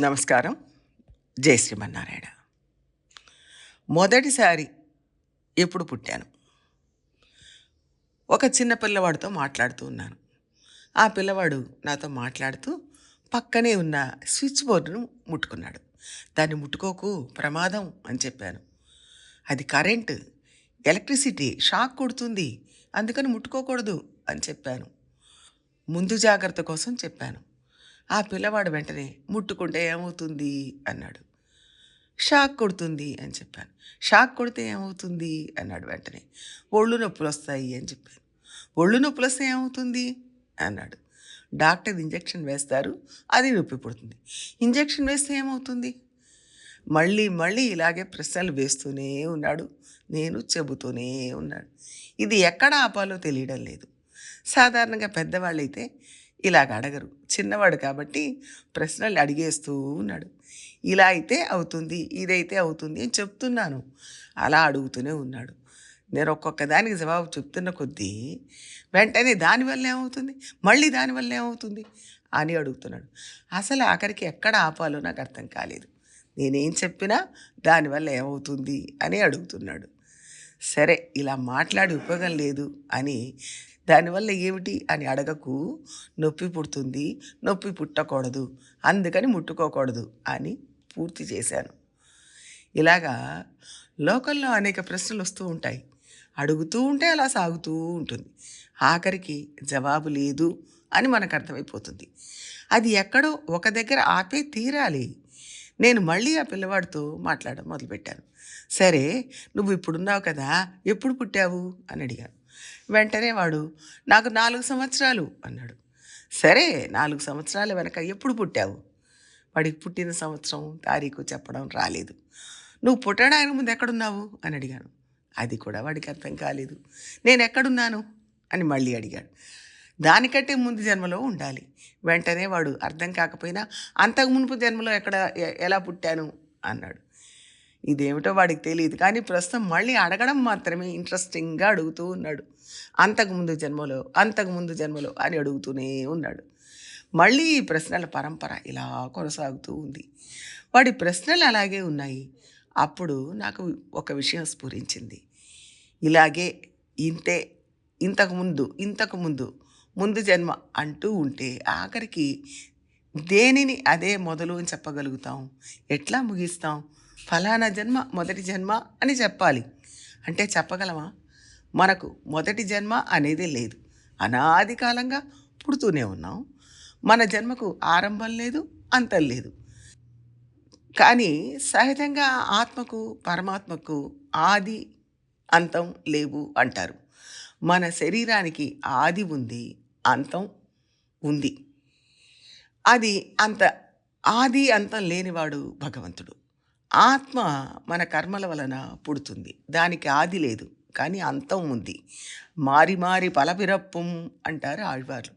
నమస్కారం. జై శ్రీమన్నారాయణ. మొదటిసారి ఎప్పుడు పుట్టాను? ఒక చిన్న పిల్లవాడితో మాట్లాడుతూ ఉన్నాను. ఆ పిల్లవాడు నాతో మాట్లాడుతూ పక్కనే ఉన్న స్విచ్ బోర్డును ముట్టుకున్నాడు. దాన్ని ముట్టుకోకు ప్రమాదం అని చెప్పాను. అది కరెంటు ఎలక్ట్రిసిటీ షాక్ కొడుతుంది అందుకని ముట్టుకోకూడదు అని చెప్పాను. ముందు జాగ్రత్త కోసం చెప్పాను. ఆ పిల్లవాడు వెంటనే ముట్టుకుంటే ఏమవుతుంది? అన్నాడు. షాక్ కొడుతుంది అని చెప్పాను. షాక్ కొడితే ఏమవుతుంది? అన్నాడు వెంటనే. ఒళ్ళు నొప్పులు వస్తాయి అని చెప్పాను. ఒళ్ళు నొప్పులు వస్తే ఏమవుతుంది? అన్నాడు. డాక్టర్ ఇంజెక్షన్ వేస్తారు అది నొప్పి పుడుతుంది. ఇంజెక్షన్ వేస్తే ఏమవుతుంది? మళ్ళీ మళ్ళీ ఇలాగే ప్రశ్నలు వేస్తూనే ఉన్నాడు. నేను చెబుతూనే ఉన్నాడు. ఇది ఎక్కడ ఆపాలో తెలియడం లేదు. సాధారణంగా పెద్దవాళ్ళైతే ఇలాగ అడగరు. చిన్నవాడు కాబట్టి ప్రశ్నలు అడిగేస్తూ ఉన్నాడు. ఇలా అయితే అవుతుంది ఇదైతే అవుతుంది అని చెప్తున్నాను. అలా అడుగుతూనే ఉన్నాడు. నేను ఒక్కొక్క దానికి జవాబు చెప్తున్న కొద్దీ వెంటనే దానివల్ల ఏమవుతుంది? మళ్ళీ దానివల్ల ఏమవుతుంది? అని అడుగుతున్నాడు. అసలు ఆఖరికి ఎక్కడ ఆపాలో నాకు అర్థం కాలేదు. నేనేం చెప్పినా దానివల్ల ఏమవుతుంది అని అడుగుతున్నాడు. సరే ఇలా మాట్లాడి ఉపయోగం లేదు అని దానివల్ల ఏమిటి అని అడగకు నొప్పి పుడుతుంది నొప్పి పుట్టకూడదు అందుకని ముట్టుకోకూడదు అని పూర్తి చేశాను. ఇలాగా లోకల్లో అనేక ప్రశ్నలు వస్తూ ఉంటాయి. అడుగుతూ ఉంటే అలా సాగుతూ ఉంటుంది. ఆఖరికి జవాబు లేదు అని మనకు అర్థమైపోతుంది. అది ఎక్కడో ఒక దగ్గర ఆపే తీరాలి. నేను మళ్ళీ ఆ పిల్లవాడితో మాట్లాడడం మొదలుపెట్టాను. సరే నువ్వు ఇప్పుడున్నావు కదా ఎప్పుడు పుట్టావు? అని అడిగాను. వెంటనే వాడు నాకు నాలుగు సంవత్సరాలు అన్నాడు. సరే నాలుగు సంవత్సరాల వెనక ఎప్పుడు పుట్టావు? వాడికి పుట్టిన సంవత్సరం తారీఖు చెప్పడం రాలేదు. నువ్వు పుట్టడానికి ముందు ఎక్కడున్నావు? అని అడిగాను. అది కూడా వాడికి అర్థం కాలేదు. నేను ఎక్కడున్నాను? అని మళ్ళీ అడిగాడు. దానికంటే ముందు జన్మలో ఉండాలి. వెంటనే వాడు అర్థం కాకపోయినా అంతకు మునుపు జన్మలో ఎక్కడ ఎలా పుట్టాను? అన్నాడు. ఇదేమిటో వాడికి తెలియదు కానీ ప్రస్తుతం మళ్ళీ అడగడం మాత్రమే ఇంట్రెస్టింగ్గా అడుగుతూ ఉన్నాడు. అంతకుముందు జన్మలో అంతకుముందు జన్మలో అని అడుగుతూనే ఉన్నాడు. మళ్ళీ ఈ ప్రశ్నల పరంపర ఇలా కొనసాగుతూ ఉంది. వాడి ప్రశ్నలు అలాగే ఉన్నాయి. అప్పుడు నాకు ఒక విషయం స్ఫురించింది. ఇలాగే ఇంతే ఇంతకుముందు ఇంతకుముందు ముందు జన్మ అంటూ ఉంటే ఆఖరికి దేనిని అదే మొదలు అని చెప్పగలుగుతాం? ఎట్లా ముగిస్తాం? ఫలానా జన్మ మొదటి జన్మ అని చెప్పాలి. అంటే చెప్పగలమా? మనకు మొదటి జన్మ అనేది లేదు. అనాది కాలంగా పుడుతూనే ఉన్నాం. మన జన్మకు ఆరంభం లేదు అంతం లేదు. కానీ సహజంగా ఆత్మకు పరమాత్మకు ఆది అంతం లేవు అంటారు. మన శరీరానికి ఆది ఉంది అంతం ఉంది. అది అంత ఆది అంతం లేనివాడు భగవంతుడు. ఆత్మ మన కర్మల వలన పుడుతుంది. దానికి ఆది లేదు కానీ అంతం ఉంది. మారి మారి పలపిరప్పం అంటారు ఆళ్వార్లు.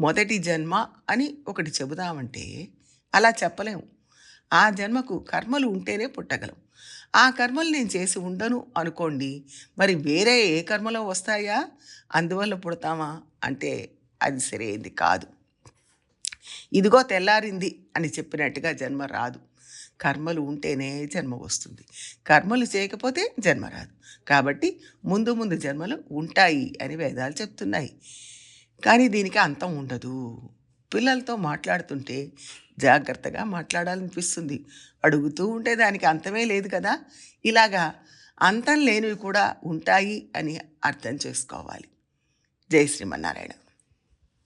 మొదటి జన్మ అని ఒకటి చెబుదామంటే అలా చెప్పలేము ఆ జన్మకు కర్మలు ఉంటేనే పుట్టగలం. ఆ కర్మలు నేను చేసి ఉండను అనుకోండి మరి వేరే ఏ కర్మలో వస్తాయా? అందువల్ల పుడతామా? అంటే అది సరైంది కాదు. ఇదిగో తెల్లారింది అని చెప్పినట్టుగా జన్మ రాదు. కర్మలు ఉంటేనే జన్మ వస్తుంది. కర్మలు చేయకపోతే జన్మ రాదు. కాబట్టి ముందు ముందు జన్మలు ఉంటాయి అని వేదాలు చెప్తున్నాయి. కానీ దీనికి అంతం ఉండదు. పిల్లలతో మాట్లాడుతుంటే జాగ్రత్తగా మాట్లాడాలనిపిస్తుంది. అడుగుతూ ఉంటే దానికి అంతమే లేదు కదా. ఇలాగా అంతం లేనివి కూడా ఉంటాయి అని అర్థం చేసుకోవాలి. జై శ్రీమన్నారాయణ